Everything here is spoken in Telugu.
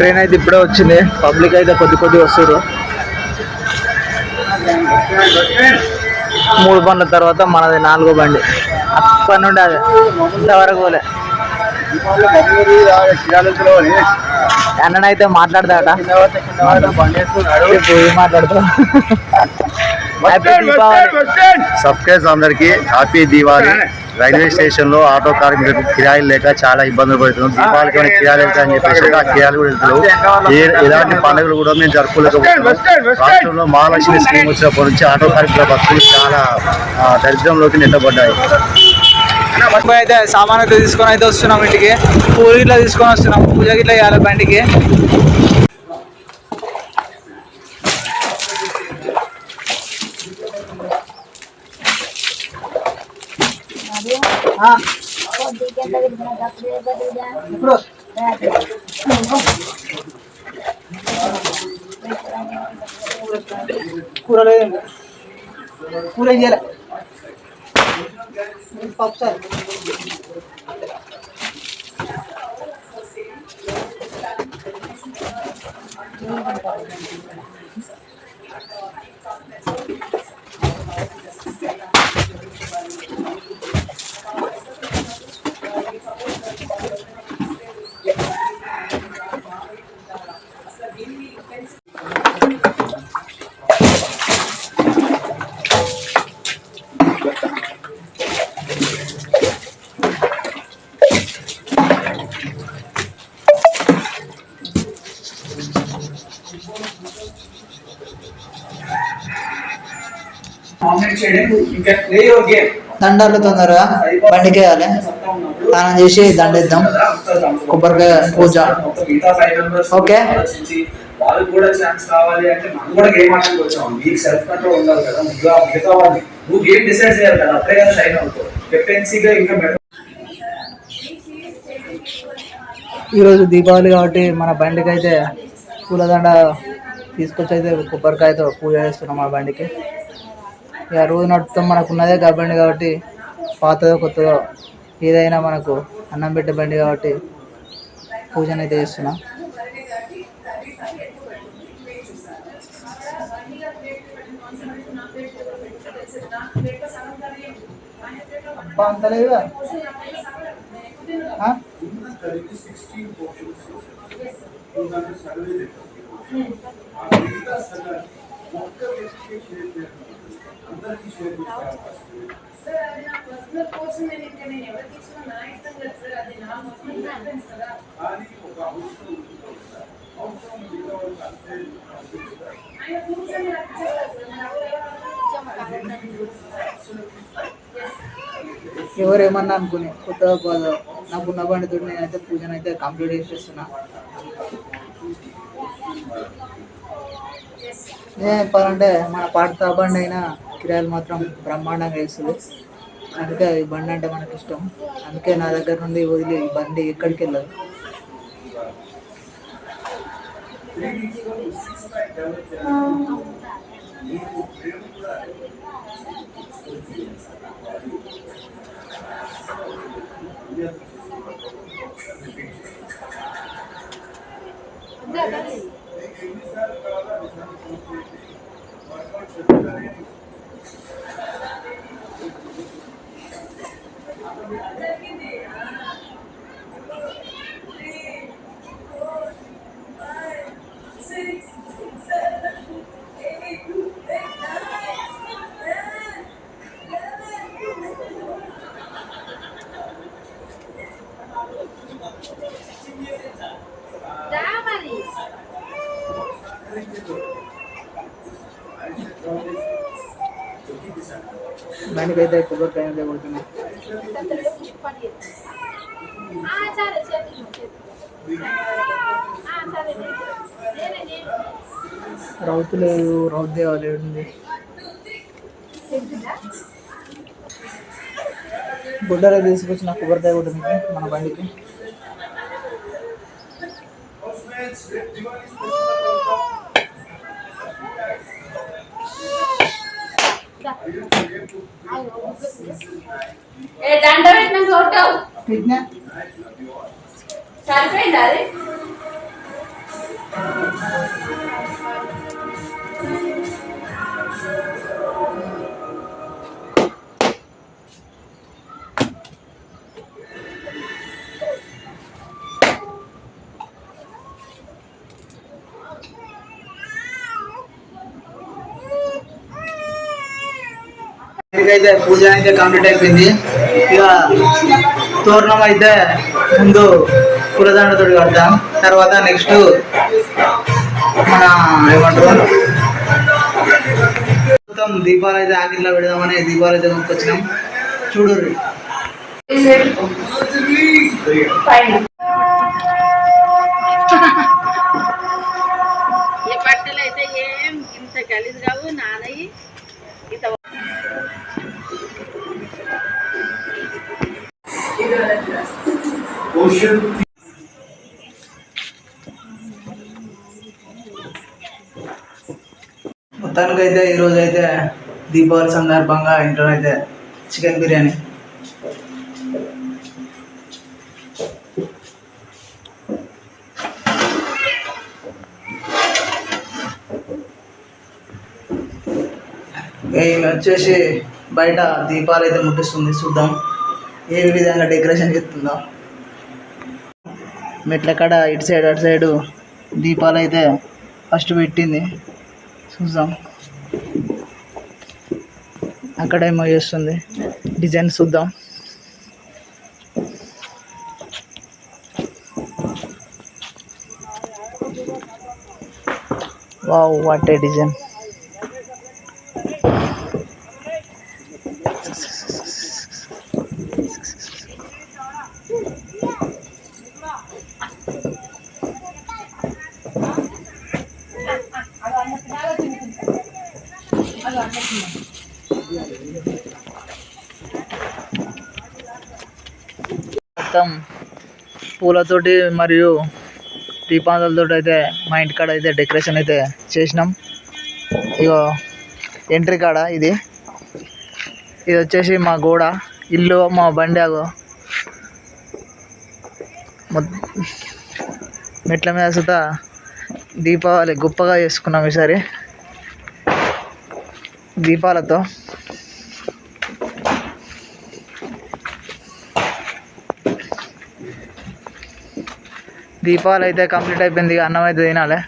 ట్రైన్ అయితే ఇప్పుడే వచ్చింది. పబ్లిక్ అయితే కొద్ది కొద్ది వస్తారు మూడు బండ్ల తర్వాత మనది నాలుగో బండి. అప్పటి నుండి అదే. ఇంతవరకు పోలే. అన్ననైతే మాట్లాడతాట మాట్లాడతా హ్యాపీ దీపావళి సబ్స్క్రైబ్ అందరికి హ్యాపీ దీవాలి రైల్వే స్టేషన్లో ఆటో కార్మికులకు కిరాయిలు లేక చాలా ఇబ్బందులు పడుతున్నాం. దీపావళికి ఏమైనా కిరాయిలు వెళ్తాయి అని చెప్పేసి ఆ కిరాయిలు కూడా వెళ్తారు ఏ ఎలాంటి పండుగలు కూడా మేము జరుపుకోలేకపోతున్నాం రాష్ట్రంలో మహాలక్ష్మి స్కీమ్ వచ్చినప్పటి నుంచి ఆటో కార్మికుల బతుకులు చాలా దరిద్రంలోకి నెట్టబడ్డాయి. పోయి అయితే సామాన్ అయితే తీసుకొని అయితే వస్తున్నాం ఇంటికి. పూలు ఇట్లా తీసుకొని వస్తున్నాం. పూజ గిట్లా చేయాలి బండికి. కూర లేదు కూర చేయాలి పప్పు సార్ దండాలు తొందరగా బండికి వేయాలి స్నానం చేసి దండేద్దాం. కొబ్బరికాయ పూజ. ఓకే. వాళ్ళకి కూడా ఛాన్స్ కావాలి అంటే మనం కూడా గేమ్ ఆడడానికి వచ్చాం నీకు సెల్ఫ్ కంట్రోల్ ఉండాలి కదా. మిగతా వాళ్ళని నువ్వు గేమ్ డిసైడ్ చేయాలి కదా. అప్పుడే కదా సైన్ అవుతావు. కెప్టెన్సీగా ఇంకా ఈరోజు దీపావళి కాబట్టి మన బండికి అయితే పూలదండ తీసుకొచ్చి అయితే కొబ్బరికాయతో పూజ చేస్తున్నాం మన బండికి. ఇక రోజు నడుపుతాం మనకు ఉన్నదే బండి కాబట్టి పాతదో కొత్తదో ఏదైనా మనకు అన్నం పెట్టే బండి కాబట్టి పూజనైతే అయితే చేస్తున్నాం. అబ్బా అంత లేదా ఆ? ఎవరేమన్నా అనుకుని కొత్తగా పోదు నాకున్న బండితో నేనైతే పూజను అయితే కంప్లీట్ చేసేస్తున్నా. ఏ చెప్పాలంటే మన పాడతా బండి అయినా కిరాయిలు మాత్రం బ్రహ్మాండంగా వేస్తుంది. అందుకే ఈ బండి అంటే మనకి ఇష్టం. అందుకే నా దగ్గర నుండి వదిలి ఈ బండి ఎక్కడికి వెళ్ళదు. బండికి అయితే కొబ్బరికాయ అయితే కొడుతున్నాం. రౌతు లేదు రౌత్ దేవాలి ఉంది గుడ్డలో తీసుకొచ్చిన కొబ్బరికాయ కూడా ఉంది మన బండికి. ఏ దండ పెట్టిన కొట్టావు పెట్టినా సరిపోయింది అది అయితే పూజ అయితే కంప్లీట్ అయిపోయింది. ఇక తోరణం అయితే ముందు పులదండతో కడతాం. తర్వాత నెక్స్ట్ మన ఏమంటారు? మొత్తం దీపాలు అయితే ఆకిట్లో పెడదామని దీపాలు అయితే కొనుక్కొచ్చినాం. చూడు ఈ బట్టలు అయితే ఏం ఇంత గలీజ్ కావు నానయ్యి. ఇంత మొత్తానికి అయితే ఈరోజు అయితే దీపావళి సందర్భంగా ఇంట్లో అయితే చికెన్ బిర్యానీ. ఈమె వచ్చేసి బయట దీపాలు అయితే ముట్టిస్తుంది చూద్దాం. ఏ విధంగా డెకరేషన్ చేస్తుందో. మెట్ల కాడ ఇటు సైడ్ అటు సైడు దీపాలు అయితే ఫస్ట్ పెట్టింది. చూద్దాం. అక్కడేమో చేస్తుంది. డిజైన్ చూద్దాం. Wow what a design. మొత్తం పూలతోటి మరియు దీపాలతో అయితే మా ఇంటికాడ అయితే డెకరేషన్ అయితే చేసినాం. ఇగో ఎంట్రీ కాడ ఇది. ఇది వచ్చేసి మా గోడ ఇల్లు మా బండి అగో. మెట్ల మీద సుత దీపావళి గొప్పగా చేసుకున్నాం ఈసారి. దీపాలతో. దీపాలు అయితే కంప్లీట్ అయిపోయింది ఇక అన్నం అయితే తినాలి.